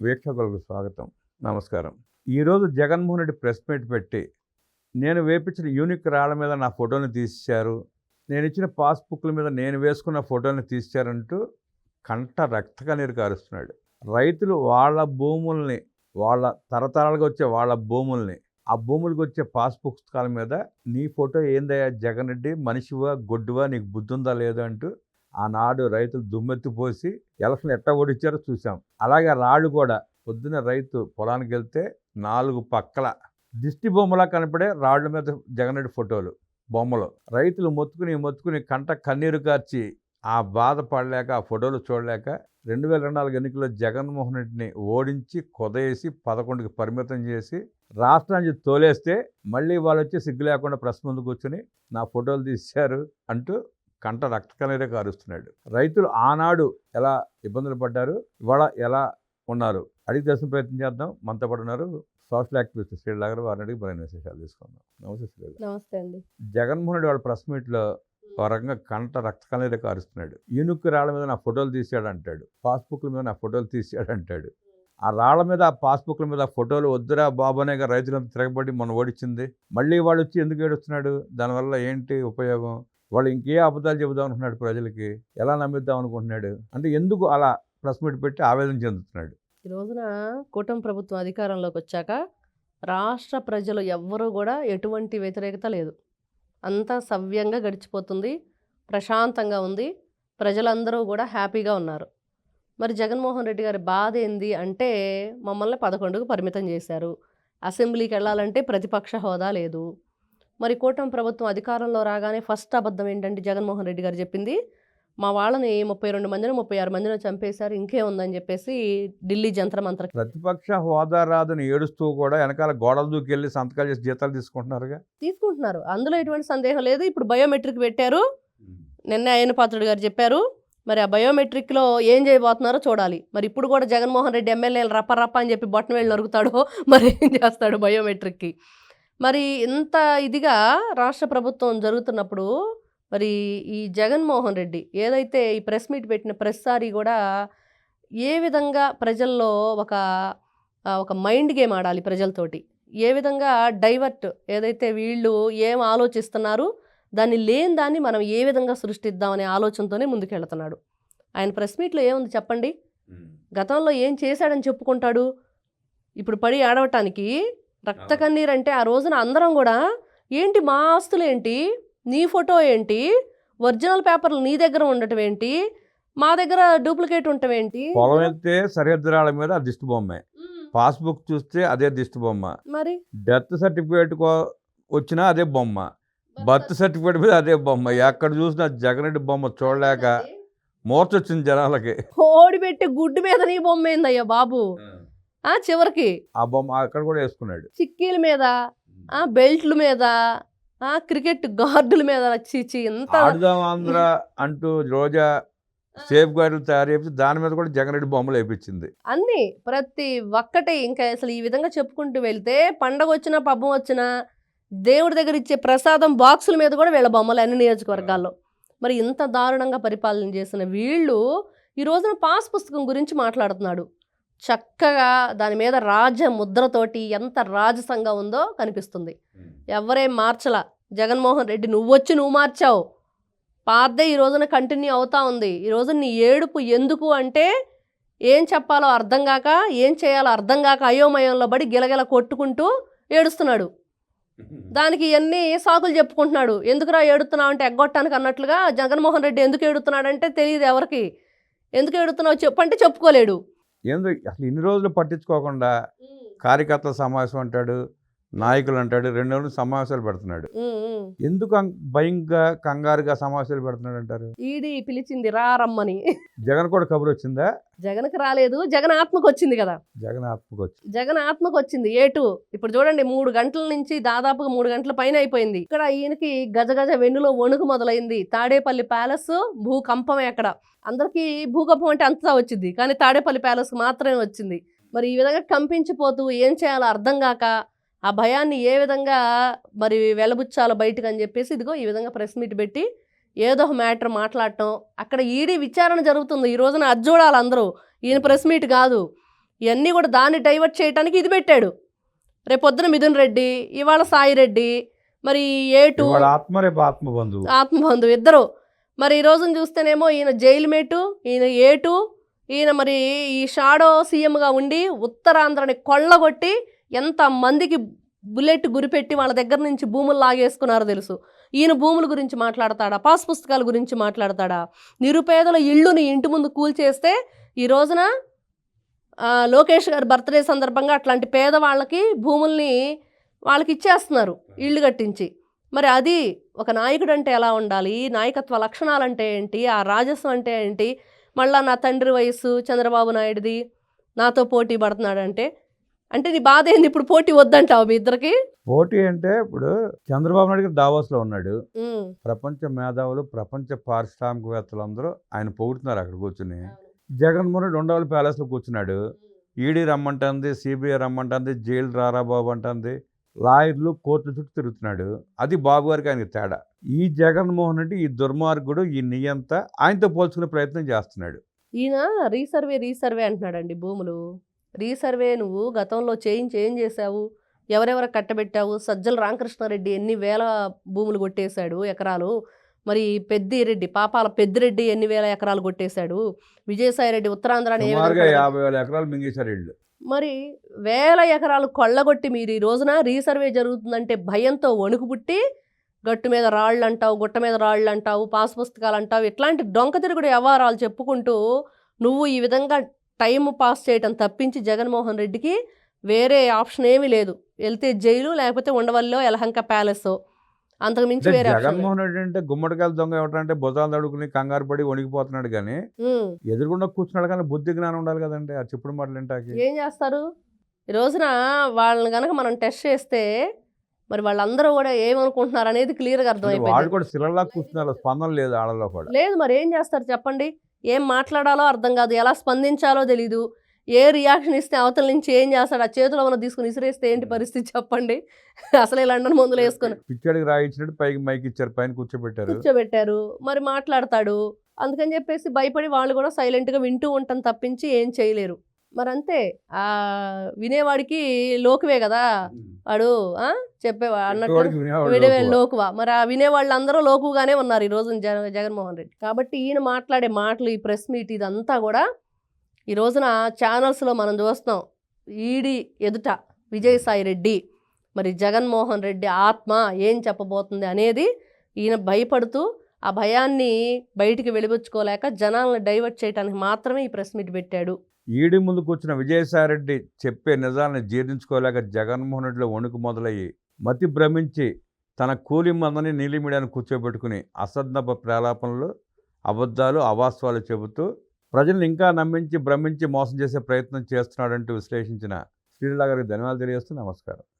వీక్షకులకు స్వాగతం. నమస్కారం. ఈరోజు జగన్మోహన్ రెడ్డి ప్రెస్ మీట్ పెట్టి నేను వేపించిన యూనిక్ రాళ్ళ మీద నా ఫోటోని తీశారు నేను ఇచ్చిన పాస్బుక్ల మీద నేను వేసుకున్న ఫోటోని తీశారంటూ కంట రక్తగా నీరు కారుస్తున్నాడు. రైతులు వాళ్ళ భూముల్ని వాళ్ళ తరతరాలుగా వచ్చే వాళ్ళ భూముల్ని ఆ భూములకు వచ్చే పాస్ పుస్తకాల మీద నీ ఫోటో ఏందయ్యా జగన్ రెడ్డి? మనిషివా గొడ్డువా? నీకు బుద్ధి ఉందా లేదా అంటూ ఆనాడు రైతులు దుమ్మెత్తిపోసి ఎలక్షన్ ఎట్ట ఓడిచ్చారో చూసాం అలాగే రాళ్ళు కూడా పొద్దున రైతు పొలానికి వెళ్తే నాలుగు పక్కల దిష్టి బొమ్మలా కనపడే రాళ్ళ మీద జగన్ రెడ్డి ఫోటోలు బొమ్మలు. రైతులు మొత్తుకుని మొత్తుకుని కంట కన్నీరు కార్చి ఆ బాధ పడలేక ఆ ఫోటోలు చూడలేక రెండు వేల రెండు నాలుగు ఎన్నికల్లో జగన్మోహన్ రెడ్డిని ఓడించి కొదయేసి పదకొండుకి పరిమితం చేసి రాష్ట్రానికి తోలేస్తే మళ్ళీ వాళ్ళు వచ్చి సిగ్గు లేకుండా ప్రెస్ ముందు కూర్చొని నా ఫోటోలు తీశారు అంటూ కంట రక్త కన్నీరే కారుస్తున్నాడు. రైతులు ఆనాడు ఎలా ఇబ్బందులు పడ్డారు ఇవాళ ఎలా ఉన్నారు? అడిగి తెలిసిన ప్రయత్నం చేద్దాం. మనతో పాటు ఉన్నారు సోషల్ యాక్టివిస్ట్ గారు. వారిని అడిగి మరిన్ని విశేషాలు తీసుకుందాం. నమస్తే గారు. నమస్తే అండి. జగన్మోహన్ రెడ్డి వాళ్ళ ప్రెస్ మీట్లో ఒక రకంగా కంట రక్త కన్నీరే కారుస్తున్నాడు. ఈనుక్కు రాళ్ళ మీద నా ఫోటోలు తీసాడు అంటాడు. పాస్బుక్ల మీద నా ఫోటోలు తీసాడు అంటాడు. ఆ రాళ్ళ మీద ఆ పాస్బుక్ల మీద ఆ ఫోటోలు వద్దురా బాబు అనే రైతులంతా తిరగబడి మొన్న ఓడించింది మళ్ళీ వాడు వచ్చి ఎందుకు ఏడుస్తున్నాడు? దానివల్ల ఏంటి ఉపయోగం? వాళ్ళు ఇంకే అబద్ధాలు చెబుదాం అనుకుంటున్నాడు ప్రజలకి ఎలా నమ్మిద్దాం అనుకుంటున్నాడు? అంటే ఎందుకు అలా ప్రెస్ మీట్ పెట్టి ఆవేదన చెందుతున్నాడు? ఈ రోజున కూటమి ప్రభుత్వం అధికారంలోకి వచ్చాక రాష్ట్ర ప్రజలు ఎవ్వరూ కూడా ఎటువంటి వ్యతిరేకత లేదు. అంతా సవ్యంగా గడిచిపోతుంది ప్రశాంతంగా ఉంది ప్రజలందరూ కూడా హ్యాపీగా ఉన్నారు. మరి జగన్మోహన్ రెడ్డి గారి బాధ ఏంది అంటే మమ్మల్ని పదకొండుకు పరిమితం చేశారు. అసెంబ్లీకి వెళ్ళాలంటే ప్రతిపక్ష హోదా లేదు. మరి కూటమి ప్రభుత్వం అధికారంలో రాగానే ఫస్ట్ అబద్ధం ఏంటంటే జగన్మోహన్ రెడ్డి గారు చెప్పింది మా వాళ్ళని ముప్పై రెండు మందిని ముప్పై ఆరు మందిని చంపేశారు ఇంకే ఉందని చెప్పేసి ఢిల్లీ జంత్ర మంత్ర ప్రతిపక్ష హోదా రాదని ఏడుస్తూ కూడా వెనకాల గోడలు దూకెళ్ళి సంతకాలు చేసి జీతాలు తీసుకుంటున్నారుగా? తీసుకుంటున్నారు. అందులో ఎటువంటి సందేహం లేదు. ఇప్పుడు బయోమెట్రిక్ పెట్టారు. నిన్న అయ్యన పాత్రుడు గారు చెప్పారు. మరి ఆ బయోమెట్రిక్లో ఏం చేయబోతున్నారో చూడాలి. మరి ఇప్పుడు కూడా జగన్మోహన్ రెడ్డి ఎమ్మెల్యేలు రప్ప రప్ప అని చెప్పి బొట్టన వెళ్ళి నరుగుతాడో మరి ఏం చేస్తాడు బయోమెట్రిక్కి? మరి ఇంత ఇదిగా రాష్ట్ర ప్రభుత్వం జరుగుతున్నప్పుడు మరి ఈ జగన్మోహన్ రెడ్డి ఏదైతే ఈ ప్రెస్ మీట్ పెట్టిన ప్రతిసారి కూడా ఏ విధంగా ప్రజల్లో ఒక ఒక మైండ్ గేమ్ ఆడాలి ప్రజలతోటి? ఏ విధంగా డైవర్ట్ ఏదైతే వీళ్ళు ఏం ఆలోచిస్తున్నారు దాన్ని లేని దాన్ని మనం ఏ విధంగా సృష్టిద్దామనే ఆలోచనతోనే ముందుకెళ్తున్నాడు. ఆయన ప్రెస్ మీట్లో ఏముంది చెప్పండి? గతంలో ఏం చేశాడని చెప్పుకుంటాడు? ఇప్పుడు పడి ఆడవటానికి రక్త కన్నీరు అంటే ఆ రోజున అందరం కూడా ఏంటి మా ఆస్తులు ఏంటి నీ ఫోటో ఏంటి? ఒరిజినల్ పేపర్లు నీ దగ్గర ఉండటం ఏంటి? మా దగ్గర డూప్లికేట్ ఉండటం ఏంటి? పొలం వెళ్తే సరిహద్దురాల మీద ఆ దిష్టి బొమ్మే. పాస్బుక్ చూస్తే అదే దిష్టి బొమ్మ. మరి? డెత్ సర్టిఫికేట్ వచ్చినా అదే బొమ్మ. బర్త్ సర్టిఫికేట్ మీద అదే బొమ్మ. ఎక్కడ చూసినా జగన్ రెడ్డి బొమ్మ చూడలేక మూర్చ వచ్చింది జనాలకి. కోడి పెట్టి గుడ్డు మీద నీ బొమ్మ ఏందయ్యా బాబు? ఆ చివరికి. ఆ బొమ్మ అక్కడ కూడా వేసుకున్నాడు. చిక్కీల మీద ఆ బెల్ట్ల మీద ఆ క్రికెట్ గార్డుల మీద చీచి ఆడుదాం ఆంధ్ర అంటూ రోజా సేఫ్ గార్డులు తయారు చేసి దాని మీద కూడా జగన్ రెడ్డి బొమ్మలు వేయించింది అన్ని ప్రతి ఒక్కటి ఇంకా అసలు ఈ విధంగా చెప్పుకుంటూ వెళ్తే పండగ వచ్చినా పబ్బం వచ్చినా దేవుడి దగ్గర ఇచ్చే ప్రసాదం బాక్సుల మీద కూడా వీళ్ళ బొమ్మలు అన్ని నియోజకవర్గాల్లో. మరి ఇంత దారుణంగా పరిపాలన చేసిన వీళ్ళు ఈ రోజున పాస్ పుస్తకం గురించి మాట్లాడుతున్నాడు. చక్కగా దాని మీద రాజ ముద్రతోటి ఎంత రాజసంగా ఉందో కనిపిస్తుంది. ఎవరేం మార్చలా? జగన్మోహన్ రెడ్డి నువ్వు వచ్చి నువ్వు మార్చావు. పాతదే ఈ రోజున కంటిన్యూ అవుతా ఉంది. ఈ రోజు నీ ఏడుపు ఎందుకు అంటే ఏం చెప్పాలో అర్థం కాక ఏం చేయాలో అర్థం కాక అయోమయంలో పడి గిలగిల కొట్టుకుంటూ ఏడుస్తున్నాడు. దానికి ఇవన్నీ సాకులు చెప్పుకుంటున్నాడు? ఎందుకురా ఏడుతున్నావు అంటే ఎగ్గొట్టానికి అన్నట్లుగా జగన్మోహన్ రెడ్డి ఎందుకు ఏడుతున్నాడంటే తెలియదు ఎవరికి. ఎందుకు ఏడుతున్నావు చెప్పంటే చెప్పుకోలేడు. ఏందో అసలు ఇన్ని రోజులు పట్టించుకోకుండా కార్యకర్తల సమావేశం అంటాడు నాయకులు అంటాడు రెండు రోజులు సమావేశాలు పెడుతున్నాడు. ఎందుకు భయంగా కంగారుగా సమావేశాలు పెడుతున్నాడు అంటారు? ఈడీ పిలిచింది రా రమ్మని జగన్ కూడా కబురు వచ్చిందా జగన్కి రాలేదు జగన్ ఆత్మకు వచ్చింది కదా. జగన్ ఆత్మకు వచ్చి జగన్ ఆత్మకు వచ్చింది ఏటు ఇప్పుడు చూడండి మూడు గంటల నుంచి దాదాపుగా మూడు గంటల పైన అయిపోయింది. ఇక్కడ ఈయనకి గజ గజ వెన్నులో వణుకు మొదలైంది. తాడేపల్లి ప్యాలెస్ భూకంపమే అక్కడ. అందరికీ భూకంపం అంటే అంతా వచ్చింది. కానీ తాడేపల్లి ప్యాలెస్ మాత్రమే వచ్చింది. మరి ఈ విధంగా కంపించిపోతూ ఏం చేయాలో అర్థం కాక ఆ భయాన్ని ఏ విధంగా మరి వెలబుచ్చాలో బయటకు అని చెప్పేసి ఇదిగో ఈ విధంగా ప్రెస్ మీట్ పెట్టి ఏదో ఒక మ్యాటర్ మాట్లాడటం అక్కడ ఈడీ విచారణ జరుగుతుంది. ఈ రోజున అది చూడాలి అందరూ. ఈయన ప్రెస్ మీట్ కాదు. ఇవన్నీ కూడా దాన్ని డైవర్ట్ చేయడానికి ఇది పెట్టాడు. రేపొద్దున మిథున్ రెడ్డి ఇవాళ సాయి రెడ్డి మరి ఏటు వాళ్ళ ఆత్మ రేపు ఆత్మబంధు ఇద్దరు. మరి ఈ రోజున చూస్తేనేమో ఈయన జైలు మేటు ఈయన ఏటు ఈయన మరి ఈ షాడో సీఎంగా ఉండి ఉత్తరాంధ్రని కొల్లగొట్టి ఎంత మందికి బుల్లెట్ గురిపెట్టి వాళ్ళ దగ్గర నుంచి భూములు లాగేసుకున్నారో తెలుసు. ఈయన భూముల గురించి మాట్లాడతాడా? పాస్ పుస్తకాల గురించి మాట్లాడతాడా? నిరుపేదల ఇళ్ళుని ఇంటి ముందు కూల్చేస్తే ఈ రోజున లోకేష్ గారి బర్త్డే సందర్భంగా అట్లాంటి పేదవాళ్ళకి భూముల్ని వాళ్ళకి ఇచ్చేస్తున్నారు ఇళ్ళు కట్టించి. మరి అది ఒక నాయకుడు అంటే ఎలా ఉండాలి? నాయకత్వ లక్షణాలు అంటే ఏంటి? ఆ రాజస్వం అంటే ఏంటి? మళ్ళా నా తండ్రి వయసు చంద్రబాబు నాయుడిది నాతో పోటీ పడుతున్నాడంటే అంటే నీ బాధ ఏంది? ఇప్పుడు పోటీ వద్దంటావు మీ ఇద్దరికి? పోటీ అంటే ఇప్పుడు చంద్రబాబు నాయుడు గారు దావోస్లో ఉన్నాడు. ఉమ్, ప్రపంచ మేధావులు ప్రపంచ పారిశ్రామికవేత్తలు అందరూ ఆయన పొగుడుతున్నారు అక్కడ కూర్చుని. జగన్మోహన్ రెడ్డి ఉండవల్లి ప్యాలెస్లో కూర్చున్నాడు. ఈడీ రమ్మంటుంది సిబిఐ రమ్మంటుంది జైలు రారా బాబు అంటుంది. లాయర్లు కోర్టుల చుట్టూ తిరుగుతున్నాడు. అది బాబు గారికి ఆయనకి తేడా. ఈ జగన్మోహన్ రెడ్డి ఈ దుర్మార్గుడు ఈ నియంత ఆయనతో పోల్చుకునే ప్రయత్నం చేస్తున్నాడు. ఈయన రీసర్వే రీసర్వే అంటున్నాడండి భూములు. రీసర్వే నువ్వు గతంలో చేంజ్ ఏం చేసావు ఎవరెవరు కట్టబెట్టావు? సజ్జల రామకృష్ణారెడ్డి ఎన్ని వేల భూములు కొట్టేశాడు ఎకరాలు? మరి పెద్దిరెడ్డి పాపాల పెద్దిరెడ్డి ఎన్ని వేల ఎకరాలు కొట్టేశాడు? విజయసాయిరెడ్డి? యాభై వేల ఎకరాలు మింగేశారు వీళ్ళు. మరి వేల ఎకరాలు కొల్లగొట్టి మీరు ఈ రోజున రీసర్వే జరుగుతుందంటే భయంతో వణుకు పుట్టి గట్టు మీద రాళ్ళు అంటావు గుట్ట మీద రాళ్ళు అంటావు పాస్ పుస్తకాలు అంటావు ఇట్లాంటి డొంక తిరుగుడు వ్యవహారాలు చెప్పుకుంటూ నువ్వు ఈ విధంగా టైం పాస్ చేయటం తప్పించి జగన్మోహన్ రెడ్డికి వేరే ఆప్షన్ ఏమీ లేదు. వెళ్తే జైలు లేకపోతే ఉండవల్లో ఎలహంక ప్యాలెస్. అంతకు మించి అంటే వేరే. జగన్మోహన్ రెడ్డి అంటే గుమ్మడికాయలు దొంగ ఏమిటంటే భుజాలు తడుకుని కంగారు పడి వణికిపోతున్నాడు కానీ ఉమ్. ఎదురుగుండా కూర్చున్నాడు కానీ బుద్ధి జ్ఞానం ఉండాలి కదండి ఆ చెప్పుడు మాటలు వింటాకి ఏం చేస్తారు? ఈ రోజున వాళ్ళని కనుక మనం టెస్ట్ చేస్తే మరి వాళ్ళందరూ కూడా ఏమనుకుంటున్నారు అనేది క్లియర్గా అంటే వాళ్ళు అర్థమైపోయింది కూడా శిలలా కూర్చున్నారు స్పందన లేదు ఆడలో కూడా. లేదు మరి ఏం చేస్తారు చెప్పండి? ఏం మాట్లాడాలో అర్థం కాదు. ఎలా స్పందించాలో తెలీదు. ఏ రియాక్షన్ ఇస్తే అవతల నుంచి ఏం చేస్తాడు? ఆ చేతిలో ఉన్న తీసుకుని ఇసిరేస్తే ఏంటి పరిస్థితి చెప్పండి. అసలే లండన్ మందులు వేసుకొని. పిచ్చాడికి రాయించినట్టు పైకి మైక్ ఇచ్చారు. పైన కూర్చోబెట్టారు. కూర్చోబెట్టారు. మరి మాట్లాడతాడు. అందుకని చెప్పేసి భయపడి వాళ్ళు కూడా సైలెంట్గా వింటూ ఉంటాం తప్పించి ఏం చేయలేరు. మరి అంతే ఆ వినేవాడికి లోకువే కదా. వాడు ఆ? చెప్పేవా? అన్నట్టు విడవే లోకువ. మరి ఆ వినేవాళ్ళు అందరూ లోకుగానే ఉన్నారు ఈ రోజు జగన్ జగన్మోహన్ రెడ్డి. కాబట్టి ఈయన మాట్లాడే మాటలు ఈ ప్రెస్ మీట్ ఇదంతా కూడా ఈ రోజున ఛానల్స్లో మనం చూస్తాం ఈడి ఎదుట విజయసాయి రెడ్డి మరి జగన్మోహన్ రెడ్డి ఆత్మ ఏం చెప్పబోతుంది అనేది ఈయన భయపడుతూ ఆ భయాన్ని బయటికి వెలిబుచ్చుకోలేక జనాలను డైవర్ట్ చేయడానికి మాత్రమే ఈ ప్రెస్ మీట్ పెట్టాడు. ఈడి ముందు కూర్చున్న విజయసాయిరెడ్డి చెప్పే నిజాలను జీర్ణించుకోలేక జగన్మోహన్ రెడ్డిలో వణుకు మొదలయ్యి మతి భ్రమించి తన కూలి మందని నీలి మీడియాను కూర్చోబెట్టుకుని అసద్నప ప్రలాపనలు అబద్ధాలు అవాస్తవాలు చెబుతూ ప్రజలను ఇంకా నమ్మించి భ్రమించి మోసం చేసే ప్రయత్నం చేస్తున్నాడంటూ విశ్లేషించిన శ్రీలా గారికి ధన్యవాదాలు తెలియజేస్తూ నమస్కారం.